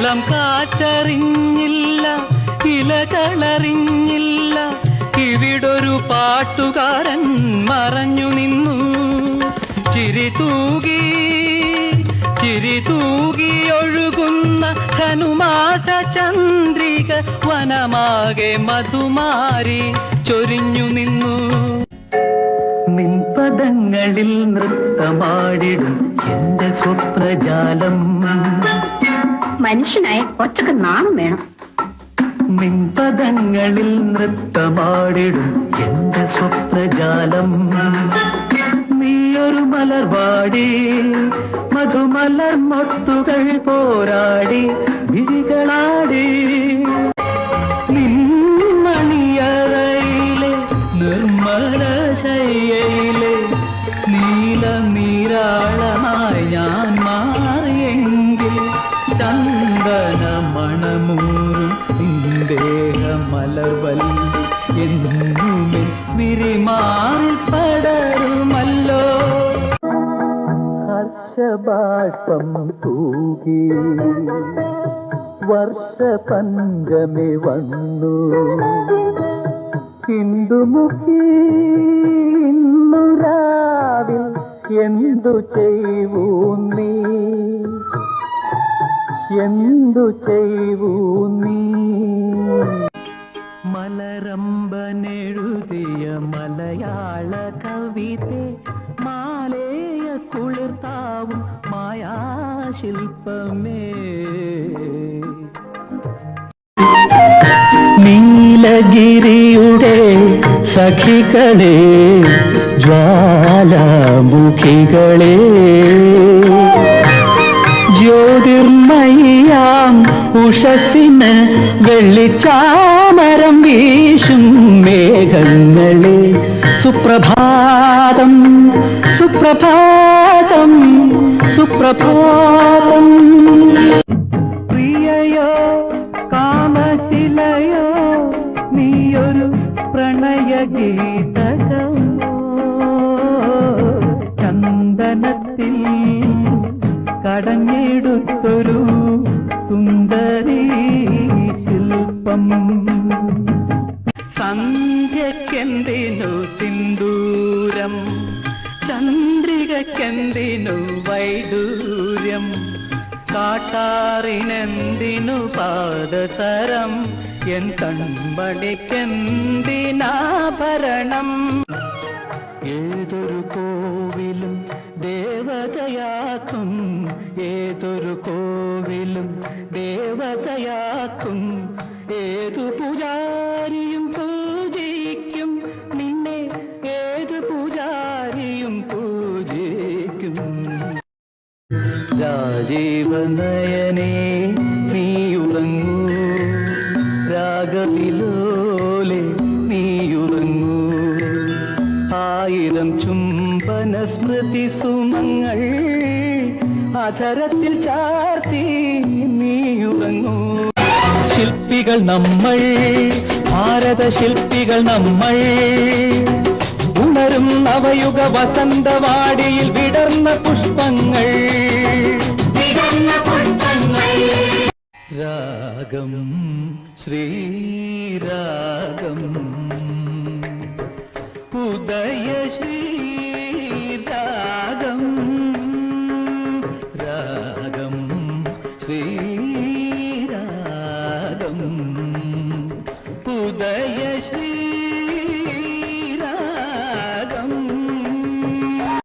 ഇളം കാറ്ററിഞ്ഞില്ല ഇലകളറിഞ്ഞില്ല. ഇവിടൊരു പാട്ടുകാരൻ മറഞ്ഞു നിന്നു. ചിരി തൂകി ചിരി തൂകി ഒഴുകുന്ന ഹനുമാസ ചന്ദ്രിക വനമാകെ മധുമാരി ചൊരിഞ്ഞു നിന്നു. നിൻപദങ്ങളിൽ നൃത്തമാടിടും എന്റെ സ്വപ്നജാലം. മനുഷ്യനായ ഒറ്റയ്ക്ക് നാണം വേണം. നിൻപദങ്ങളിൽ നൃത്തമാടിടും എന്റെ സ്വപ്നജാലം. നീയൊരു മലർവാടി മധുമലർ മൊട്ടുകൾ പോരാടി വിഴികളാടി. മലർവല്ലി എന്നുമേ വിരിമാറി പടരുമല്ലോ ഹർഷബാഷ്പം തൂകി വർഷപഞ്ചമി വന്നു. ഹിന്ദുമുഖി ഇന്നുരാവിൽ എന്തു ചെയ്യൂ നീ? എന്തു ചെയ്യൂ നീ? മലരമ്പനെഴുതിയ മലയാള കവിത മാലേയ കുളിർത്താവും മായാശില്പമേ. നീലഗിരിയുടെ സഖികളെ ജ്വാലാമുഖികളെ. ജ്യോതിർമയ്യാം ഉഷസിന് വെള്ളിച്ചാമരം വീശും മേഘങ്ങളെ. സുപ്രഭാതം സുപ്രഭാതം സുപ്രഭാതം. പ്രിയയോ കാമശിലയോ നീയൊരു പ്രണയഗീതകമോ? ചന്ദനത്തിൽ കടഞ്ഞെടുത്തൊരു സുന്ദരീ ശില്പം സന്ധ്യക്കെന്തിനു സിന്ദൂരം ചന്ദ്രികക്കെന്തിനു വൈഡൂര്യം കാട്ടാറിനെന്തിനു പാദസരം എൻ കൺമണിക്കെന്തിനാഭരണം ഏതൊരു കോവിലും ദേവതയാക്കും ഏതൊരു കോവിലും ദേവതയാക്കും. ഏതു പൂജാരിയും പൂജിക്കും. നിന്നെ ഏതു പൂജാരിയും പൂജിക്കും. രാജീവനയനേ നീയുറങ്ങൂ രാഗവിലോലെ നീയുറങ്ങൂ ആയിരം ചുംബന സ്മൃതി സുമങ്ങൾ അധരത്തിൽ ചാർത്തി നീയുറങ്ങൂ. ശില്പികൾ നമ്മൾ ഭാരത ശില്പികൾ നമ്മൾ. ഉണരും നവയുഗ വസന്തവാടിയിൽ വിടർന്ന പുഷ്പങ്ങൾ. രാഗം ശ്രീരാഗം. ഉദയ